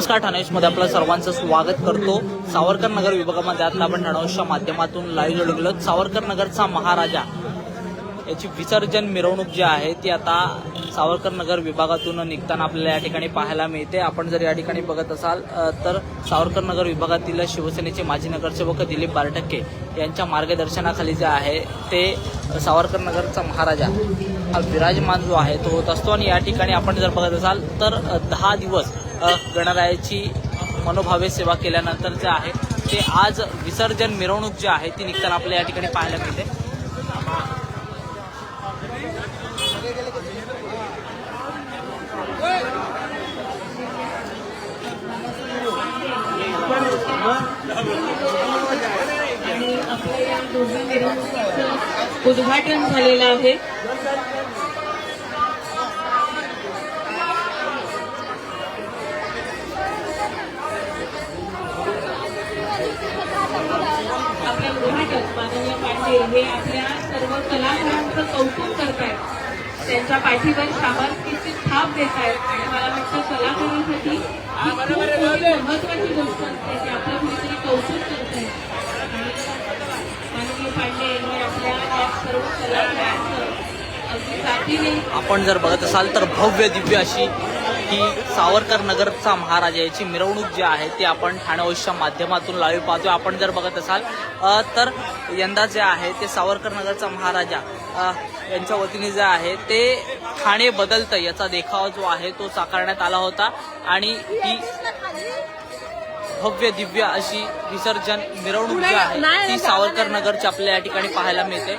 नमस्कार ठाणेशमध्ये आपलं सर्वांचं स्वागत करतो. सावरकर नगर विभागामध्ये आता आपण ठाणेशच्या माध्यमातून लाईव्ह जोडले सावरकर नगरचा महाराजा याची विसर्जन मिरवणूक जी आहे ती आता सावरकर नगर विभागातून निघताना आपल्याला या ठिकाणी पाहायला मिळते. आपण जर या ठिकाणी बघत असाल तर सावरकर नगर विभागातील शिवसेनेचे माजी नगरसेवक दिलीप बारटक्के यांच्या मार्गदर्शनाखाली जे आहे ते सावरकर नगरचा महाराजा हा विराजमान जो आहे तो होत असतो. आणि या ठिकाणी आपण जर बघत असाल तर दहा दिवस गणरायाची मनोभावे सेवा केल्यानंतर जे आहे ते आज विसर्जन मिरवणूक जी आहे ती निघताना आपल्या या ठिकाणी पाहायला मिळते. उद्घाटन झालेलं आहे आपल्या उद्घाटक पांडे हे आपल्या सर्व कलाकारांचं कौतुक करतायत. त्यांच्या पाठीवर शाबासकीची थाप देत आहेत आणि मला वाटतं कलाकारांसाठी ही खूप मोठी महत्वाची गोष्ट असते की आपलं कुणीतरी कौतुक करत आहे माननीय पांडे यांनी आपल्या या सर्व कलाकारांचं आपण जर बघत असाल तर भव्य दिव्य अशी की सावरकर नगरचा महाराजा याची मिरवणूक जी आहे ती आपण ठाणे ओशच्या माध्यमातून लाईव्ह पाहतो आपण जर बघत असाल तर यंदा जे आहे ते सावरकर नगरचा महाराजा यांच्या वतीने जे आहे ते ठाणे बदलतं याचा देखावा जो आहे तो साकारण्यात आला होता. आणि ही भव्य दिव्य अशी विसर्जन मिरवणूक जी आहे ती सावरकर नगरची आपल्या या ठिकाणी पाहायला मिळते.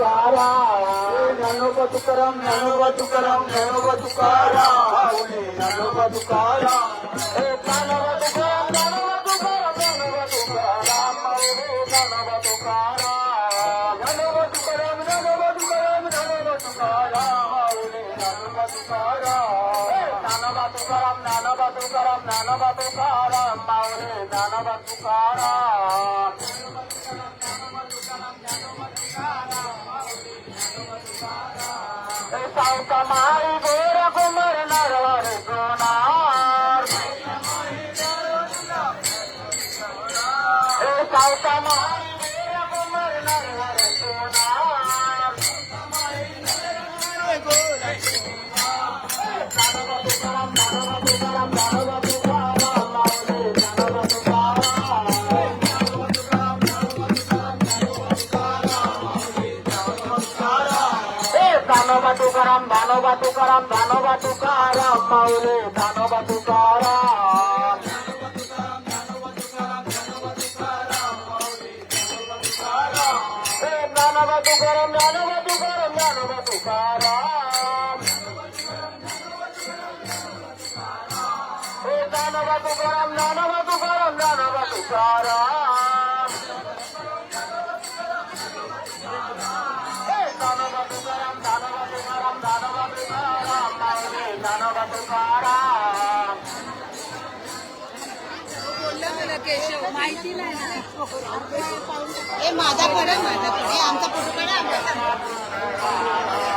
బతుకారా నన్ను బతుకరం నన్ను బతుకరం. నన్ను బతుకారా. నన్ను బతుకారా నానబతుకారం నానబతుకారం నానబతుకారం మౌరే నానబతుకారం Come on. తుకారాం ధనవ తుకారాం మౌలి ధనవ తుకారాం माहिती नाही माझा पडा माझा पडे आमचा फोटो काढा. आमचा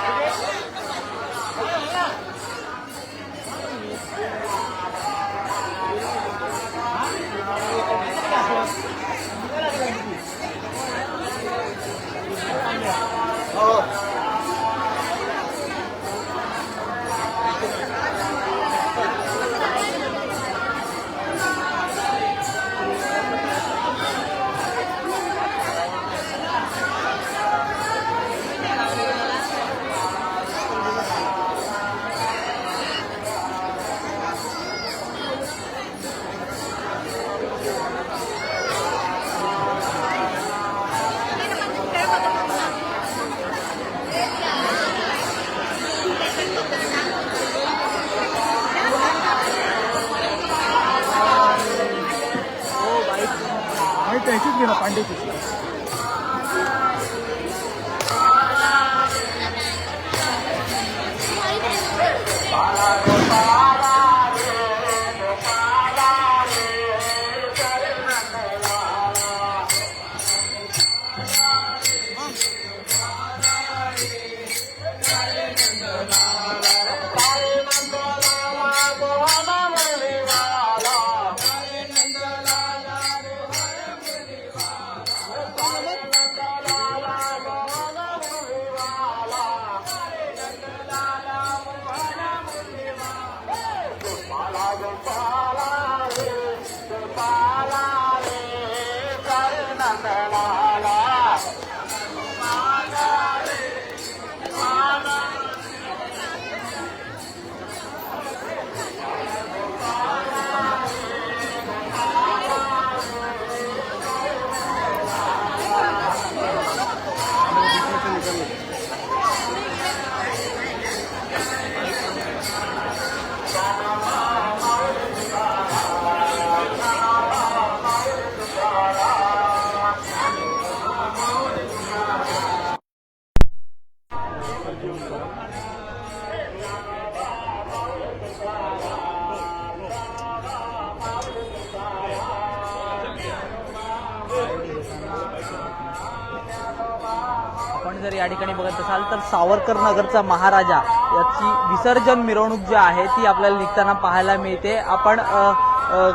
ठिकाणी बघत असाल तर सावरकर नगरचा महाराजा याची विसर्जन मिरवणूक जी आहे ती आपल्याला निघताना पाहायला मिळते. आपण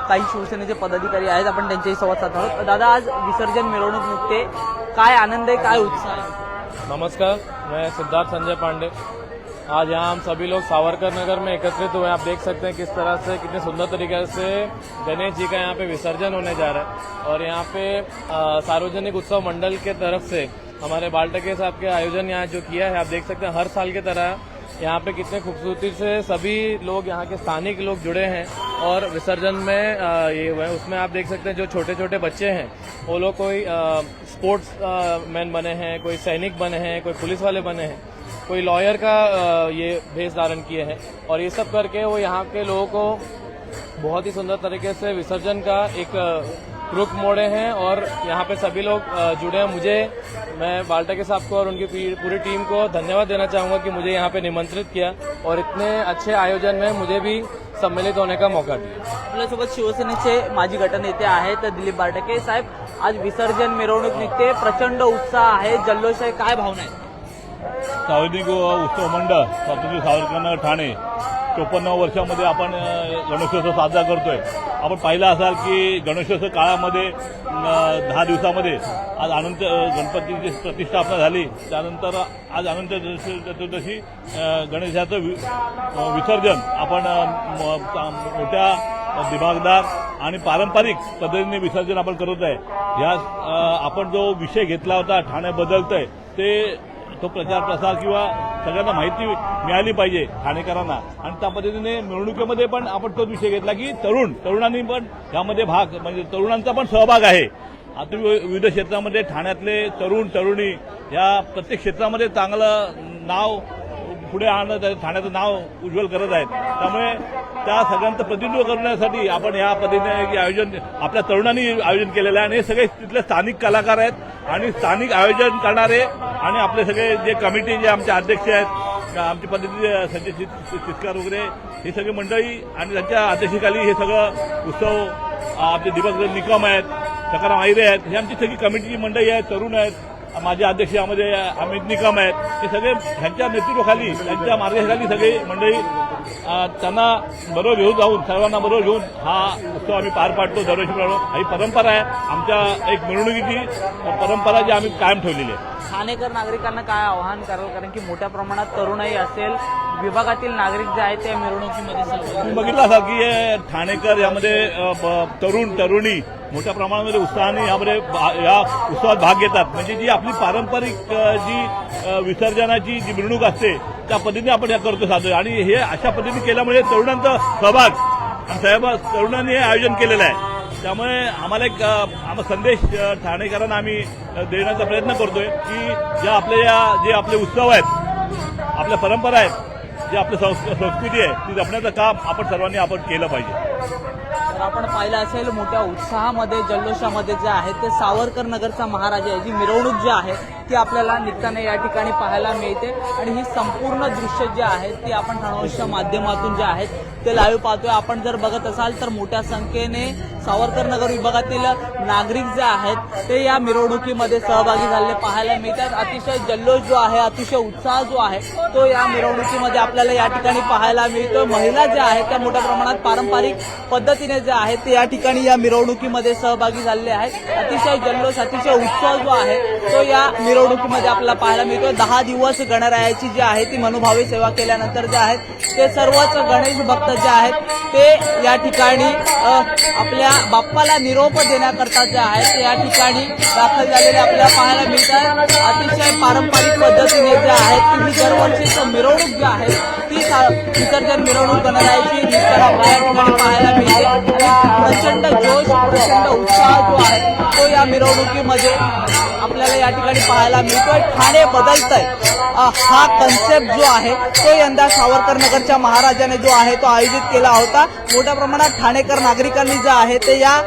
काही शिवसेनेचे पदाधिकारी आहेत आपण त्यांच्याही संवाद साधणार आहोत. दादा आज विसर्जन मिरवणूक निघते. काय आनंद आहे काय उत्साह आहे? नमस्कार मैं सिद्धार्थ संजय पांडे. आज यहाँ हम सभी लोग सावरकर नगर में एकत्रित हुए आप देख सकते हैं किस तरह से कितने सुंदर तरीके से गणेश जी का यहाँ पे विसर्जन होने जा रहा है। और यहाँ पे सार्वजनिक उत्सव मंडल के तरफ से हमारे बाल्टके साहब के आयोजन यहाँ जो किया है, आप देख सकते हैं, हर साल की तरह यहाँ पे कितने खूबसूरती से सभी लोग यहाँ के स्थानिक लोग जुड़े हैं और विसर्जन में ये हुए हैं। उसमें आप देख सकते हैं जो छोटे छोटे बच्चे हैं, वो लोग कोई स्पोर्ट्स मैन बने हैं, कोई सैनिक बने हैं, कोई पुलिस वाले बने हैं, कोई लॉयर का ये भेष धारण किए हैं और ये सब करके वो यहाँ के लोगों को बहुत ही सुंदर तरीके से विसर्जन का एक रुख मोड़े हैं और यहाँ पे सभी लोग जुड़े हैं। मुझे मैं बाल्टा के साहब को और उनकी पूरी टीम को धन्यवाद देना चाहूँगा कि मुझे यहाँ पे निमंत्रित किया और इतने अच्छे आयोजन में मुझे भी सम्मिलित होने का मौका दिया। आपल्यासोबत शिवसेनेचे माजी गटनेते आहेत दिलीप बारटके साहेब आज विसर्जन मिरवणूक निघते प्रचंड उत्साह आहे. जल्लोष आहे काय भावना आहे? सार्वजनिक उत्सव मंडळ स्वातंत्र्य सावरकरनगर ठाणे. चोपन्न वर्षामध्ये आपण गणेशोत्सव साजरा करतोय. आपण पाहिलं असाल की गणेशोत्सव काळामध्ये दहा दिवसामध्ये आज अनंत गणपतीची प्रतिष्ठापना झाली त्यानंतर आज अनंत चतुर्दशी गणेशाचं वि- विसर्जन आपण म- मोठ्या दिमागदार आणि पारंपरिक पद्धतीने विसर्जन आपण करत आहे. या आपण जो विषय घेतला होता ठाणे बदलतंय ते तो प्रचार प्रसार किंवा सगळ्यांना माहिती मिळाली पाहिजे ठाणेकरांना. आणि त्या पद्धतीने मिरवणुकीमध्ये पण आपण तोच विषय घेतला की तरुण तरुणांनी पण यामध्ये भाग म्हणजे तरुणांचा पण सहभाग आहे. आता वि- विविध क्षेत्रामध्ये ठाण्यातले तरुण तरुणी या प्रत्येक क्षेत्रामध्ये चांगलं नाव पुढे आणत आहेत ठाण्याचं नाव उज्ज्वल करत आहेत. त्यामुळे त्या सगळ्यांचं प्रतिनिधित्व करण्यासाठी आपण या पद्धतीने आयोजन आपल्या तरुणांनी आयोजन केलेलं आहे. आणि हे सगळे तिथले स्थानिक कलाकार आहेत. आणि स्थानिक आयोजन करणारे आणि आपले सगळे जे कमिटी जे आमचे अध्यक्ष आहेत आमचे पद्धती संजय चितकार वगैरे हे सगळे मंडळी आणि त्यांच्या अध्यक्षतेखाली हे सगळं उत्सव आपले दीपक निकम आहेत सकाराम आहिरे आहेत हे आमची सगळी कमिटीची मंडळी आहेत तरुण आहेत. माझे अध्यक्ष यामध्ये अमित निकम आहेत. हे सगळे ह्यांच्या नेतृत्वाखाली त्यांच्या मार्गदर्शनाखाली सगळी मंडळी त्यांना बरोबर घेऊन जाऊन सर्वांना बरोबर घेऊन हा उत्सव आम्ही पार पाडतो दरवर्षीप्रमाणे ही परंपरा आहे आमच्या एक मिरवणुकीची परंपरा जी आम्ही कायम ठेवलेली आहे. ठाणेकर नागरिकांना काय आवाहन कराल कारण की मोठ्या प्रमाणात तरुणाई असेल. विभागातील नागरिक जे आहेत ते या मिरवणुकीमध्ये तुम्ही बघितलं असाल की ठाणेकर यामध्ये तरुण तरुणी मोठ्या प्रमाणामध्ये उत्साहाने यामध्ये या उत्सवात भाग घेतात. म्हणजे जी आपली पारंपरिक जी विसर्जनाची जी मिरवणूक असते त्या पद्धतीने आपण या करतो साधू. आणि हे अशा पद्धतीने केल्यामुळे तरुणांचा सहभाग आणि साहेब तरुणांनी हे आयोजन केलेलं आहे. त्यामुळे आम्हाला एक आम्हाला संदेश ठाणेकरांना आम्ही देण्याचा प्रयत्न करतोय की ज्या आपले या जे आपले उत्सव आहेत आपल्या परंपरा आहेत जी आपली संस्कृती आहे ती जपण्याचं काम आपण सर्वांनी आपण केलं पाहिजे. तर आपण पाहिलं असेल मोठ्या उत्साहामध्ये जल्लोषामध्ये जे आहे ते सावरकर नगरचा महाराजा आहे. जी मिरवणूक जी आहे ती आपल्याला निघताना या ठिकाणी पाहायला मिळते. आणि ही संपूर्ण दृश्य जे आहेत ती आपण ठाणोच्या माध्यमातून जे आहेत ते लाईव्ह पाहतोय. आपण जर बघत असाल तर मोठ्या संख्येने सावरकर नगर विभागातील नागरिक जे आहेत ते या मिरवणुकीमध्ये सहभागी झालेले पाहायला मिळतात. अतिशय जल्लोष जो आहे अतिशय उत्साह जो आहे तो या मिरवणुकीमध्ये आपल्याला या ठिकाणी पाहायला मिळतो महिला ज्या आहेत त्या मोठ्या प्रमाणात पारंपरिक पद्धतीने जे आहेत. ते या ठिकाणी या मिरवणुकीमध्ये सहभागी झालेले आहेत. अतिशय जल्लोष अतिशय उत्सव जो आहे तो या मिरवणुकीमध्ये आपल्याला पाहायला मिळतो दहा दिवस गणरायाची जी आहे ती मनोभावी सेवा केल्यानंतर जे आहेत ते सर्वच गणेश भक्त जे आहेत ते या ठिकाणी आपल्या बाप्पाला निरोप देण्याकरता जे आहेत ते या ठिकाणी दाखल झालेले आपल्याला पाहायला मिळतात अतिशय पारंपरिक पद्धतीने जे आहेत ती ही दरवर्षीच मिरवणूक जी आहे ती विसर्जन मिरवणूक गणरायाची निघताना आपल्याला ठिकाणी पाहायला मिळते प्रचंड जोश प्रचंड उत्साह जो आहे तो या मिरवणुकीमध्ये आपल्याला या ठिकाणी पाहायला मिळतोय. ठाणे बदलत आहे हा कन्सेप्ट जो आहे तो यंदा सावरकर नगरच्या महाराजाने जो आहे तो आयोजित केला होता. मोठ्या प्रमाणात ठाणेकर नागरिकांनी जे आहे ते या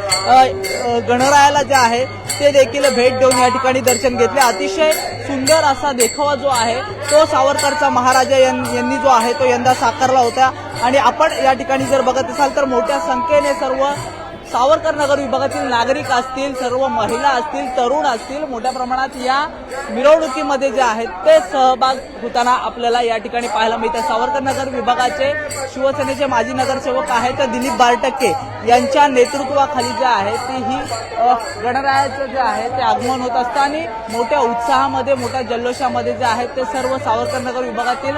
गणरायाला जे आहे ते देखील भेट देऊन या ठिकाणी दर्शन घेतले. अतिशय सुंदर असा देखावा जो आहे तो सावरकरचा महाराजा यां- यांनी जो आहे तो यंदा साकारला होता. आणि आपण या ठिकाणी जर बघत असाल तर मोठ्या संख्येने सर्व सावरकर नगर विभागातील नागरिक असतील सर्व महिला असतील तरुण असतील मोठ्या प्रमाणात या मिरवणुकीमध्ये जे आहेत ते सहभाग होताना आपल्याला या ठिकाणी पाहायला मिळतं. सावरकर नगर विभागाचे शिवसेनेचे माजी नगरसेवक आहेत दिलीप बारटक्के यांच्या नेतृत्वाखाली जे आहे ती ही गणरायाचं जे आहे ते आगमन होत असतं आणि मोठ्या उत्साहामध्ये मोठ्या जल्लोषामध्ये जे आहेत ते सर्व सावरकर नगर विभागातील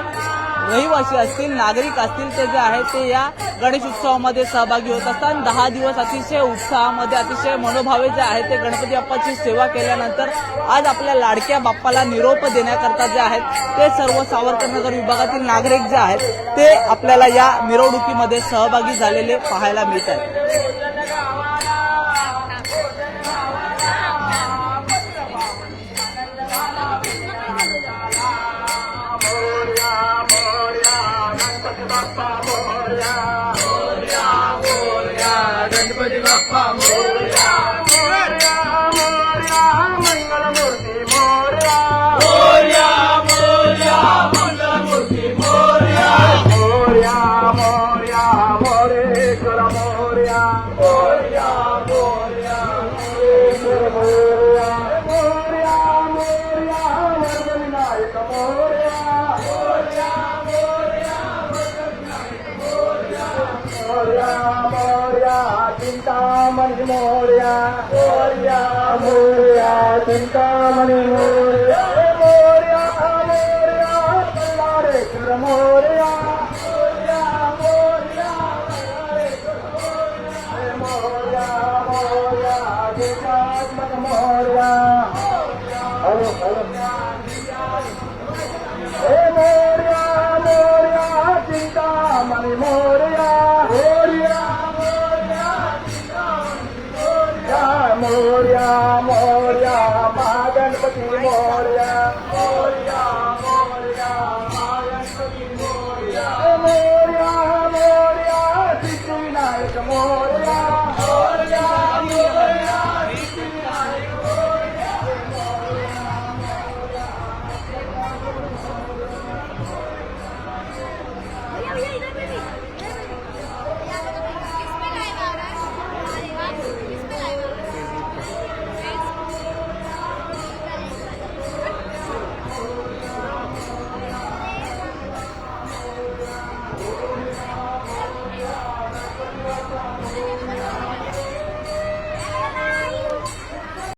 रहिवासी असतील नागरिक असतील ते जे आहेत ते या गणेश उत्सवामध्ये सहभागी होत असतात. दहा दिवस अतिशय उत्साहामध्ये अतिशय मनोभावे जे आहे ते गणपती बाप्पाची सेवा केल्यानंतर आज आपल्या लाडक्या बाप्पाला निरोप देण्याकरता जे आहेत ते सर्व सावरकरनगर विभागातील नागरिक जे आहेत ते आपल्याला या मिरवणुकीमध्ये सहभागी झालेले पाहायला मिळत आहेत. મોર્યા મોર્યા સીતા મને મોર